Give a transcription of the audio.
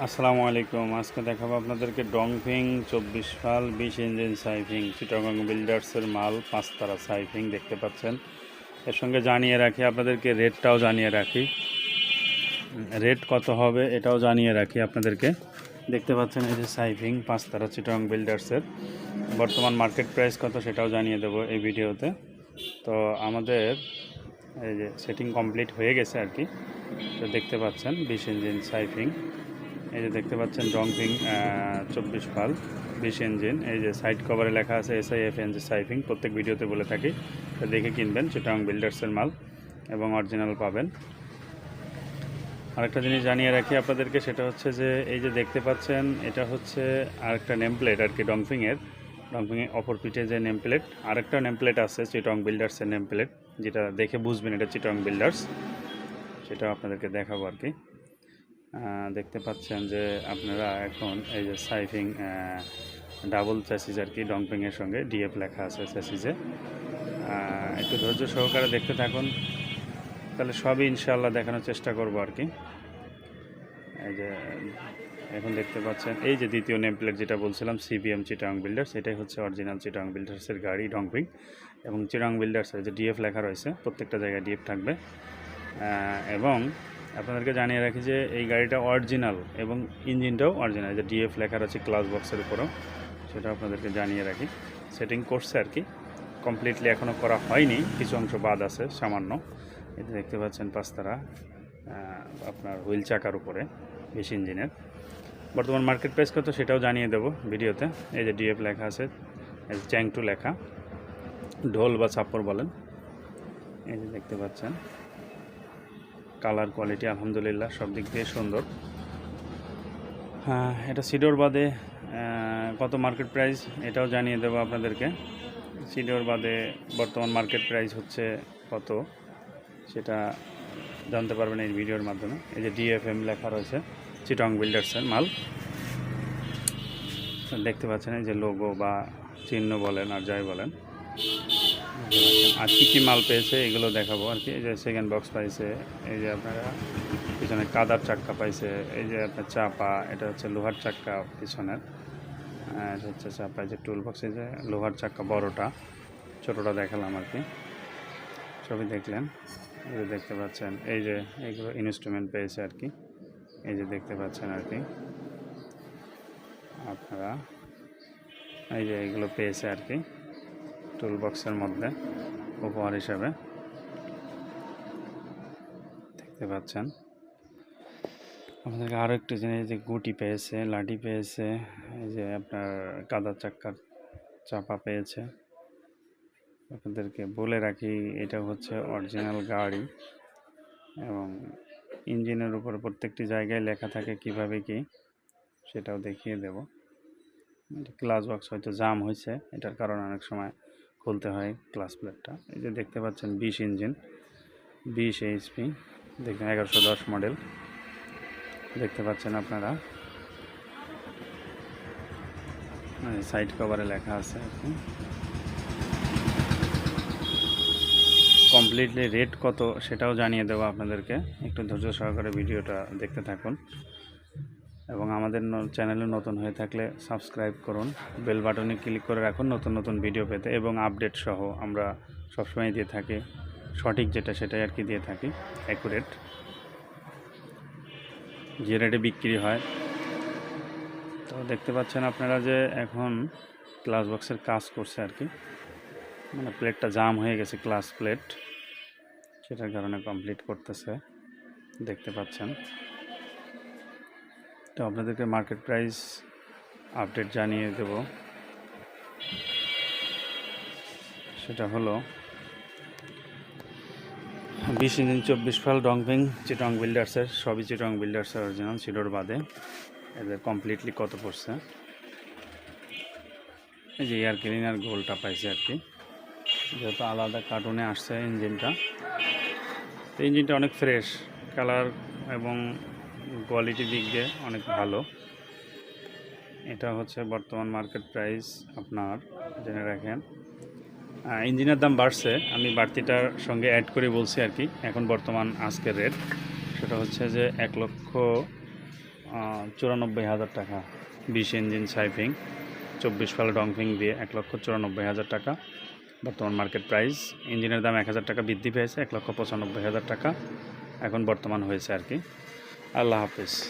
আসসালামু আলাইকুম। আজকে দেখাবো আপনাদেরকে ডংফিং চব্বিশ ফাল বিশ ইঞ্জিন সাইফিং, চিটাগং বিল্ডার্সের মাল পাঁচতারা সাইফিং দেখতে পাচ্ছেন। এর সঙ্গে জানিয়ে রাখি, আপনাদেরকে রেটটাও জানিয়ে রাখি। রেট কত হবে এটাও জানিয়ে রাখি আপনাদেরকে। দেখতে পাচ্ছেন এই যে সাইফিং পাঁচতারা চিটাগং বিল্ডার্সের। বর্তমান মার্কেট প্রাইস কত সেটাও জানিয়ে দেবো এই ভিডিওতে। তো আমাদের এই যে সেটিং কমপ্লিট হয়ে গেছে আর কি। তো দেখতে পাচ্ছেন বিশ ইঞ্জিন সাইফিং। এই যে দেখতে পাচ্ছেন ডংপিং চব্বিশ ফাল বিশ ইঞ্জিন এই যে সাইড কভারে লেখা আছে এস আই এফ এন সাইফিং প্রত্যেক ভিডিওতে বলে থাকি। তো দেখে কিনবেন চিটাং বিল্ডার্সের মাল এবং অরিজিনাল পাবেন। আরেকটা জিনিস জানিয়ে রাখি আপনাদেরকে, সেটা হচ্ছে যে এই যে দেখতে পাচ্ছেন, এটা হচ্ছে আরেকটা নেম প্লেট আর কি ডংফিংয়ের ডংফিংয়ের অপর পিঠে যে নেম প্লেট আরেকটা নেম প্লেট আছে চিটং বিল্ডার্সের নেম প্লেট যেটা দেখে বুঝবেন এটা চিটং বিল্ডার্স সেটাও আপনাদেরকে দেখাবো আর কি। দেখতে পাচ্ছেন যে আপনারা এখন এই যে সাইফিং ডাবল চ্যাসিজ আর কি ডংপিংয়ের সঙ্গে ডিএফ লেখা আছে চ্যাসিজে একটু ধৈর্য সহকারে দেখতে থাকুন। তাহলে সবই ইনশাল্লাহ দেখানোর চেষ্টা করব আর কি। এই যে, এখন দেখতে পাচ্ছেন, এই যে দ্বিতীয় নেম প্লেট যেটা বলছিলাম সিবিএম চিটাং বিল্ডার্স এটাই হচ্ছে অরিজিনাল চিটাং বিল্ডার্সের গাড়ি, ডংপিং। এবং চিটাং বিল্ডার্সের যে ডিএফ লেখা রয়েছে, প্রত্যেকটা জায়গায় ডিএফ থাকবে। এবং আপনাদেরকে জানিয়ে রাখি যে এই গাড়িটা অরিজিনাল এবং ইঞ্জিনটাও অরিজিনাল যে ডিএফ লেখা আছে ক্লাস বক্সের উপরেও সেটা আপনাদেরকে জানিয়ে রাখি। সেটিং করছে আর কি। কমপ্লিটলি এখনও করা হয়নি কিছু অংশ বাদ আছে সামান্য। এতে দেখতে পাচ্ছেন পাঁচতারা আহ, আপনার হুইল চাকার উপরে বেশ ইঞ্জিনের বর্তমান মার্কেট প্রাইস কত সেটাও জানিয়ে দেবো ভিডিওতে। এই যে ডিএফ লেখা আছে চ্যাং টু লেখা ঢোল বা চাপড় বলেন। এই যে দেখতে পাচ্ছেন। কালার কোয়ালিটি আলহামদুলিল্লাহ, সব দিক দিয়ে সুন্দর। হ্যাঁ এটা সিডোর বাদে কত মার্কেট প্রাইস এটাও জানিয়ে দেবো আপনাদেরকে। সিডোর বাদে বর্তমান মার্কেট প্রাইস হচ্ছে কত, সেটা জানতে পারবেন এই ভিডিওর মাধ্যমে। এই যে ডিএফএম লেখা রয়েছে চিটং বিল্ডার্সের মাল। দেখতে পাচ্ছেন এই যে লোগো বা চিহ্ন বলেন আর যাই বলেন। পাচ্ছেন। আর কী কী মাল পেয়েছে এগুলো দেখাবো আর কি। এই যে সেকেন্ড বক্স পাইছে, এই যে আপনারা পিছনে কাদার চাক্কা পাইছে, এই যে আপনার চাপা, এটা হচ্ছে লোহার চাক্কা পিছনের। এটা হচ্ছে চাপা যে টুল বক্স এই যে লোহার চাক্কা বড়টা, ছোটোটা দেখালাম আর কি। ছবি দেখলেন, এই যে দেখতে পাচ্ছেন, এই যে এইগুলো ইনস্ট্রুমেন্ট পেয়েছে আর কি। এই যে দেখতে পাচ্ছেন আর কি। আপনারা, এই যে এগুলো পেয়েছে আর কি। টুল বক্সের মধ্যে উপহার হিসাবে দেখতে পাচ্ছেন। আপনাদেরকে আরও একটু জিনিস যে গুটি পেয়েছে, লাঠি পেয়েছে, এই যে আপনার কাদা চাক্কার চাপা পেয়েছে। আপনাদেরকে বলে রাখি, এটা হচ্ছে অরিজিনাল গাড়ি এবং ইঞ্জিনের উপর প্রত্যেকটি জায়গায় লেখা থাকে কীভাবে কি, সেটাও দেখিয়ে দেব। ক্লাস বক্স হয়তো জাম হয়েছে, এটার কারণে অনেক সময় খুলতে হয় ক্লাস প্লেটটা। এই যে দেখতে পাচ্ছেন বিশ ইঞ্জিন, বিশ এইচপি দেখবেন এগারোশো দশ মডেল। দেখতে পাচ্ছেন আপনারা। সাইড কভারে লেখা আছে কমপ্লিটলি রেট কত সেটাও জানিয়ে দেবো আপনাদেরকে। একটু ধৈর্য সহকারে ভিডিওটা দেখতে থাকুন। এবং আমাদের চ্যানেলে নতুন হয়ে থাকলে সাবস্ক্রাইব করুন, বেল বাটনে ক্লিক করে রাখুন নতুন নতুন ভিডিও পেতে এবং আপডেট সহ আমরা সবসময় দিয়ে থাকি, সঠিক যেটা সেটাই আর কি দিয়ে থাকি অ্যাকুরেট যে রেটে বিক্রি হয়। তো দেখতে পাচ্ছেন আপনারা যে এখন ক্লাস বক্সের কাজ করছে আর কি। মানে প্লেটটা জাম হয়ে গেছে ক্লাস প্লেট সেটার কারণে কমপ্লিট করতেছে। দেখতে পাচ্ছেন। তো আপনাদেরকে মার্কেট প্রাইস আপডেট জানিয়ে দেব। সেটা হলো, বিশ ইঞ্জিন চব্বিশ ফাল ডংপিং চিটং বিল্ডার্সের সবই চিটং বিল্ডার্সের অরিজিনাল সিডোর বাদে। এদের কমপ্লিটলি কত পড়ছে? এই যে এয়ার ক্লিনার গোলটা পাইছে আর কি। যেহেতু আলাদা কার্টুনে আসছে ইঞ্জিনটা, তো ইঞ্জিনটা অনেক ফ্রেশ কালার এবং কোয়ালিটি দিক দিয়ে অনেক ভালো। এটা হচ্ছে বর্তমান মার্কেট প্রাইস আপনার, জেনে রাখেন। ইঞ্জিনের দাম বাড়ছে, আমি বাড়তিটার সঙ্গে অ্যাড করে বলছি আর কি, এখন বর্তমান আজকের রেট সেটা হচ্ছে যে এক লক্ষ চুরানব্বই হাজার টাকা, বিশ ইঞ্জিন সাইফিং চব্বিশ ফাল ডংফিং দিয়ে এক লক্ষ চুরানব্বই হাজার টাকা। বর্তমান মার্কেট প্রাইস ইঞ্জিনের দাম এক হাজার টাকা বৃদ্ধি পেয়েছে, এক লক্ষ পঁচানব্বই হাজার টাকা, এখন বর্তমান হয়েছে আর কি। Alápes